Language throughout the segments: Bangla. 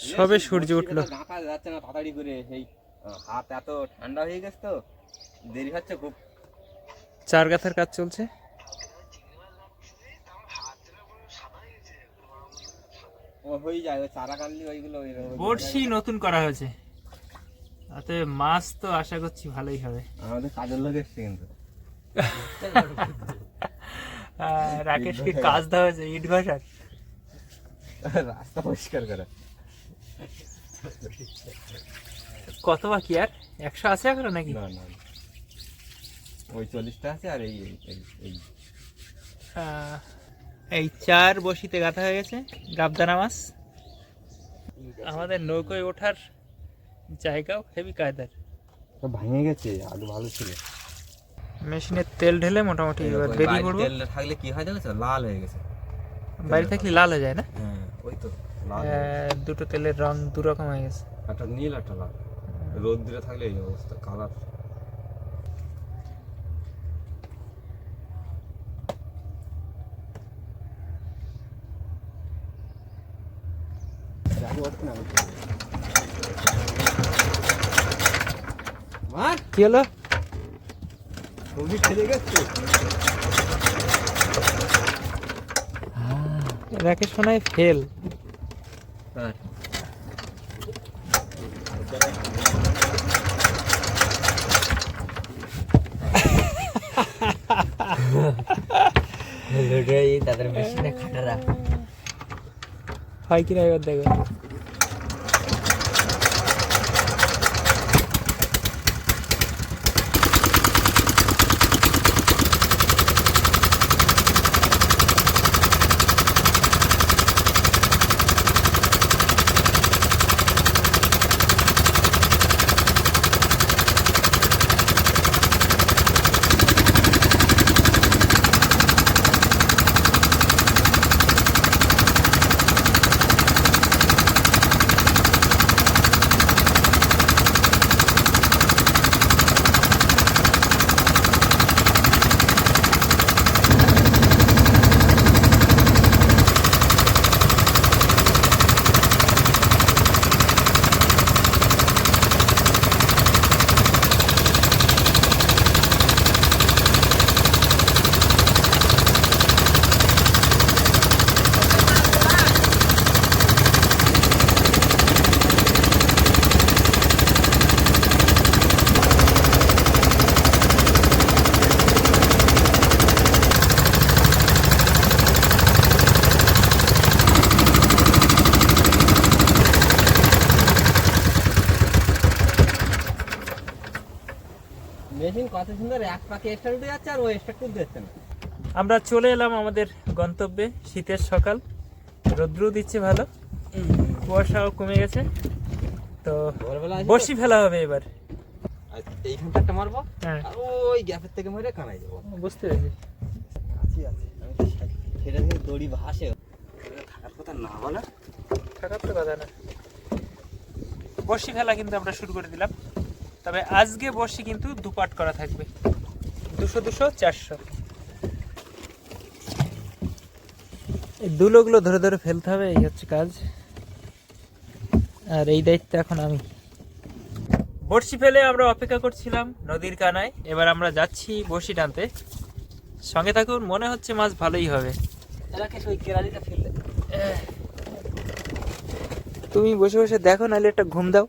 সবে সূর্য উঠল। ঢাকা যাচ্ছে না তাড়াতাড়ি করে। এই হাত এত ঠান্ডা হয়ে গেছে তো দেরি হচ্ছে খুব। চার গাথার কাজ চলছে? ও হয়ে যায় ওই চারা কাটলি ওইগুলো বড়শি নতুন করা হয়েছে। তাতে মাছ তো আশা করছি ভালোই হবে। আমাদের কাজের লোক এসছে কিন্তু। আহ, রাকেশকে কাজ দেওয়া হয়েছে ইট ভাষার রাস্তা পরিষ্কার করে। কত বাকি আর? একশো আছে এখনও নাকি? না না। ওই চল্লিশটা আছে আর এই এই- এই এই। চার বসিতে গাঁথা হয়ে গেছে গাবদানা মাছ আমাদের নৌকোয় ওঠার জায়গাও হেভি কায়দার। ভেঙে গেছে আগে ভালো ছিল। মেশিনে তেল ঢেলে মোটামুটি এবার বেরিয়ে পড়ব থাকলে কি হয় জানো লাল হয়ে গেছে। বাইরে থাকলে লাল হয়ে যায় না হ্যাঁ ওই তো লাল হয়ে গেছে। আহ, দুটো তেলের রং দু রকম হয়ে গেছে। একটা নীল একটা লাল। রোদ দিলে থাকলে এই অবস্থা কালার মার কি হলো? ছবি ফেলে গেছে? রাকেশ মনে হয় ফেল হ্যাঁ তাদের মেশিনে খাটারা হয় কিনা এবার দেখো মেশিন কত সুন্দর এক পাকে এক্সট্রা উঠে যাচ্ছে আর ও এক্সট্রা তুলতে যাচ্ছে না। আমরা চলে এলাম আমাদের গন্তব্যে শীতের সকাল। রৌদ্র দিচ্ছে ভালো। কুয়াশাও কমে গেছে। তো বসি ফেলা হবে এবার। এইখানটা একটা মারবো হ্যাঁ। আর ওই গ্যাপের থেকে মেরে কানাই যাব বুঝতে পেরেছি। আছি আছি। সেটা থেকে দড়ি ভাসে। থাকার কথা না বলে। থাকার তো কথা না। বর্ষি ফেলা কিন্তু আমরা শুরু করে দিলাম। তবে আজকে বর্ষি কিন্তু দুপাট করা থাকবে। দুশো দুশো চারশো। এই দুলোগুলো ধরে ধরে ফেলতে হবে এই হচ্ছে কাজ। আর এই দায়িত্ব এখন আমি। বড়শি ফেলে আমরা অপেক্ষা করছিলাম নদীর কানায়। এবার আমরা যাচ্ছি বড়শি টানতে। সঙ্গে থাকুন মনে হচ্ছে মাছ ভালোই হবে। তুমি বসে বসে দেখো নাহলে একটা ঘুম দাও।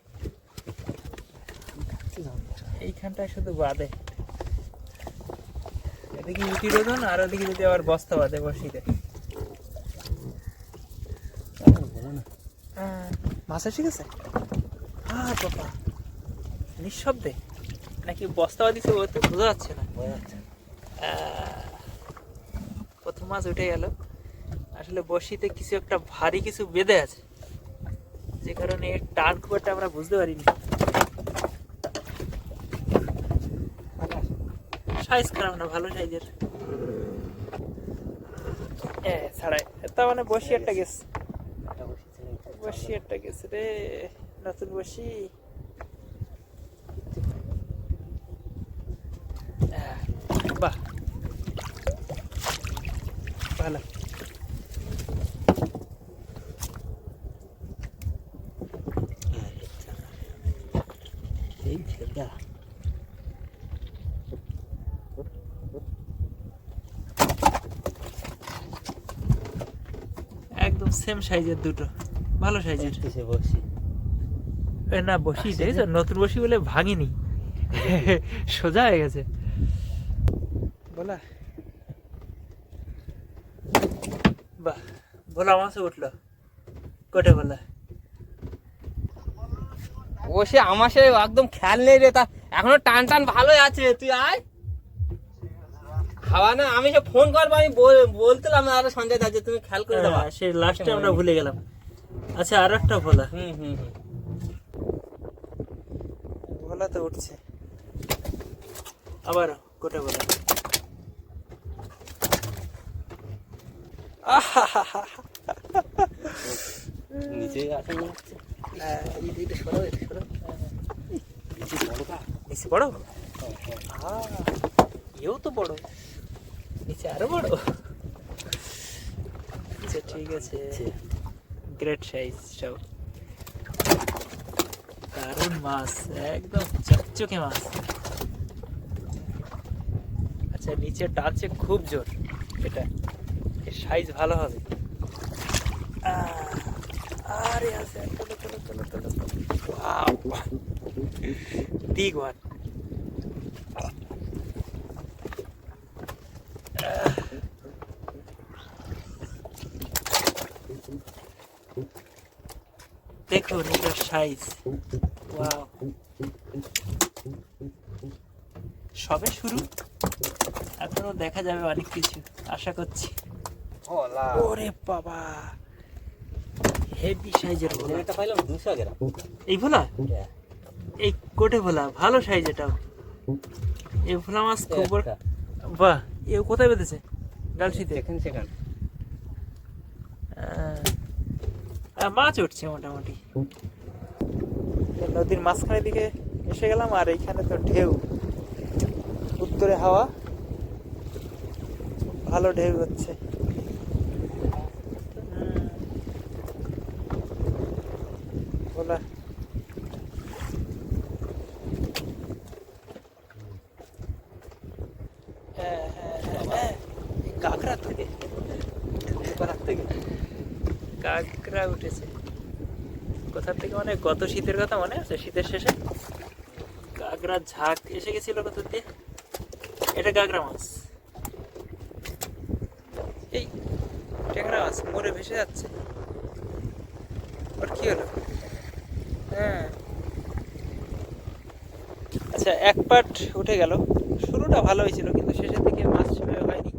এইখানটায় শুধু বাদে। এদিকে ইটি রোদন আর ওদিকে যদি আবার বস্তা বাদে বসিতে। আহ, মাছ এসে গেছে? আহ বাবা। নিঃশব্দে। নাকি বস্তা বাদিছে ও তো বোঝা যাচ্ছে না। আহ, প্রথম মাছ উঠে গেল। আসলে বসিতে কিছু একটা ভারী কিছু বেঁধে আছে। যে কারণে টান খুব একটা আমরা বুঝতে পারিনি। সাইজ খারাপ না ভালো সাইজের। হ্যাঁ ছাড়াই। তা মানে বসি একটা গেছে। বসি একটা গেছে রে, নতুন বসি। বাহ। ভালো। এই ছেদা সেম সাইজের দুটো। ভালো সাইজের বসি। না বসি দেখেছ নতুন বসি বলে ভাঙিনি। সোজা হয়ে গেছে। বলা। বাহ ভোলা মাছে উঠল। কোটে বলা? ও সে আমার সে একদম খেয়াল নেই রে তা এখনও টান টান ভালোই আছে। তুই আয়। হাওয়া না আমি সে ফোন করব আমি বল- বলছিলাম আরে সঞ্জয় দা যে তুমি খেয়াল করে দেবা হ্যাঁ, সে লাস্টে আমরা ভুলে গেলাম। আচ্ছা আর একটা ভোলা। হুম হুম হুম। ভোলা। তো উঠছে আবার কোটে বলা নিচে মনে হচ্ছে নিচে বড় আহ, এও তো বড়। নিচে আরও বড়। আচ্ছা ঠিক আছে। গ্রেট সাইজ সব দারুণ মাছ, একদম চকচকে মাছ। আচ্ছা নিচে টানছে খুব জোর এটা। সাইজ ভালো হবে। আরে আছে চলো চলো চলো চলো Wow. Big দেখুন এটার সাইজ ওয়াও সবে শুরু। এখনও দেখা যাবে অনেক কিছু আশা করছি। ওরে বাবা। হেভি সাইজের ভোলা। এটা পাইলাম দুশো গ্রাম এই ভোলা? এই কোটে ভোলা ভালো সাইজ এটাও। এই ভোলা মাছ খুব। বাহ এ কোথায় বেঁধেছে? গালসিতে সেখান সেখান আহ, আহ, মাছ উঠছে মোটামুটি। নদীর মাঝখানে দিকে এসে গেলাম আর এইখানে তো ঢেউ। উত্তরে হাওয়া। ভালো ঢেউ হচ্ছে। বলা হ্যাঁ হ্যাঁ হ্যাঁ, হ্যাঁ এই কাঁকড়া থেকে পাড়ার থেকে কাঁকড়া উঠেছে। কোথা থেকে মানে গত শীতের কথা মনে আছে? শীতের শেষে? কাঁকড়া ঝাঁক এসে গেছিল কোথা দিয়ে? এটা কাঁকড়া মাছ। এই, ট্যাংরা মাছ, মরে ভেসে যাচ্ছে। ওর কি হলো? হ্যাঁ। আচ্ছা এক পাট উঠে গেল। শুরুটা ভালো হয়েছিল কিন্তু শেষের দিকে মাছ সেভাবে হয়নি।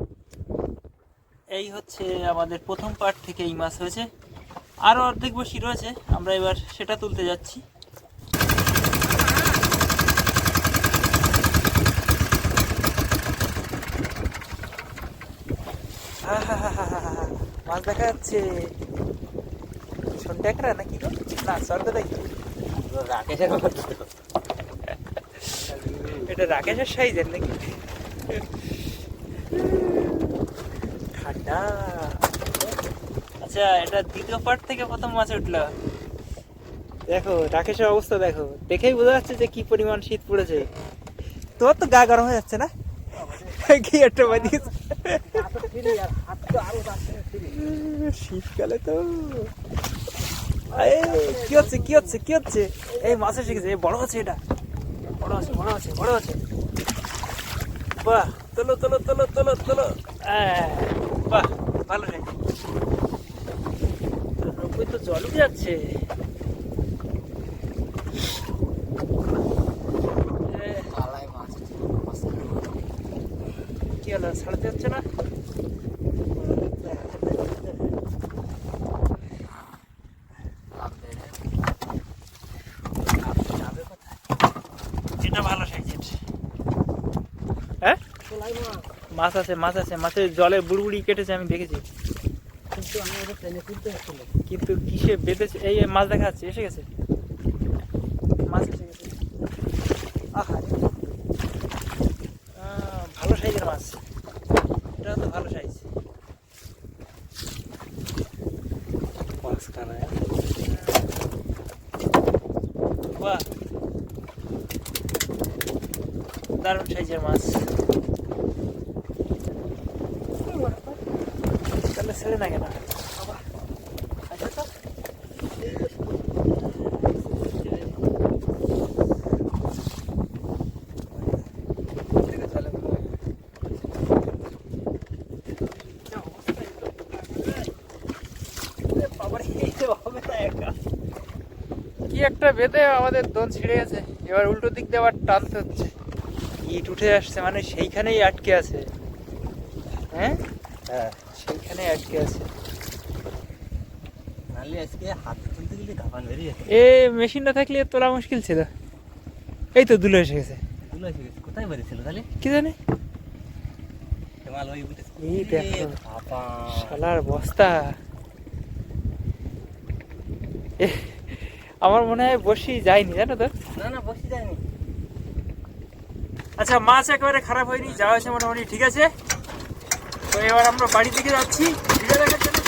এই হচ্ছে আমাদের প্রথম পার্ট থেকে এই মাছ হয়েছে। আরও অর্ধেক বসি রয়েছে আমরা এবার সেটা তুলতে যাচ্ছি। মাছ দেখা যাচ্ছে। সন্ট্যাকরা নাকি গো? না সর্দ দেখি। রাকেশের এটা রাকেশের সাইজের নাকি? ঠান্ডা। আচ্ছা এটা দ্বিতীয় পার্ট থেকে প্রথম মাছ উঠল। দেখো রাকেশের অবস্থা দেখো। দেখেই বোঝা যাচ্ছে যে কি পরিমাণ শীত পড়েছে। তোর তো গা গরম হয়ে যাচ্ছে না? কি একটা বাদিস শীতকালে তো। কি হচ্ছে কি হচ্ছে কি হচ্ছে? এই মাছ এসে গেছে এই বড় আছে এটা। বড় আছে বড় আছে বড় আছে। বাহ তোলো তোলো তোলো তোলো তোলো। আহ, বাহ ভালো রে। নব্বই তো জল উঠে যাচ্ছে কি হলো ছাড়তে যাচ্ছে না? হ্যাঁ? মাছ আছে মাছ আছে মাছের জলে বুড়বুড়ি কেটেছে আমি দেখেছি। কিন্তু আমি ওটা ট্রেনে তুলতে আসছিল কিন্তু কিসে বেঁধেছে? এই মাছ দেখা যাচ্ছে, এসে গেছে। মাছ এসে গেছে। আহা ভালো সাইজের মাছ। এটা তো ভালো সাইজ। মাছ কানায় বাহ। দারুণ সাইজের মাছ তাহলে ছেড়ে না। কেন। কি একটা বেঁধে আমাদের দোন ছিঁড়ে গেছে। এবার উল্টো দিক দিয়ে আবার টানতে হচ্ছে। ইট উঠে আসছে মানে সেইখানেই আটকে আছে। হ্যাঁ? হ্যাঁ। সেইখানেই আটকে আছে। নাহলে আজকে হাত তুলতে গেলে গাপান বেরিয়ে এ মেশিনটা থাকলে তোলা মুশকিল ছিল। এই তো দুলো এসে গেছে। তুলে এসে গেছে। কোথায় বেরিয়েছিল তাহলে? কি জানি? হেমাল এই দেখো। শালার বস্তা। আমার মনে হয় বসি যায়নি জানো তো? না না বসে যায়নি। আচ্ছা মাছ একেবারে খারাপ হয়নি যাওয়া হয়েছে মোটামুটি ঠিক আছে? এবার আমরা বাড়ি থেকে যাচ্ছি। ভিডিও দেখার জন্য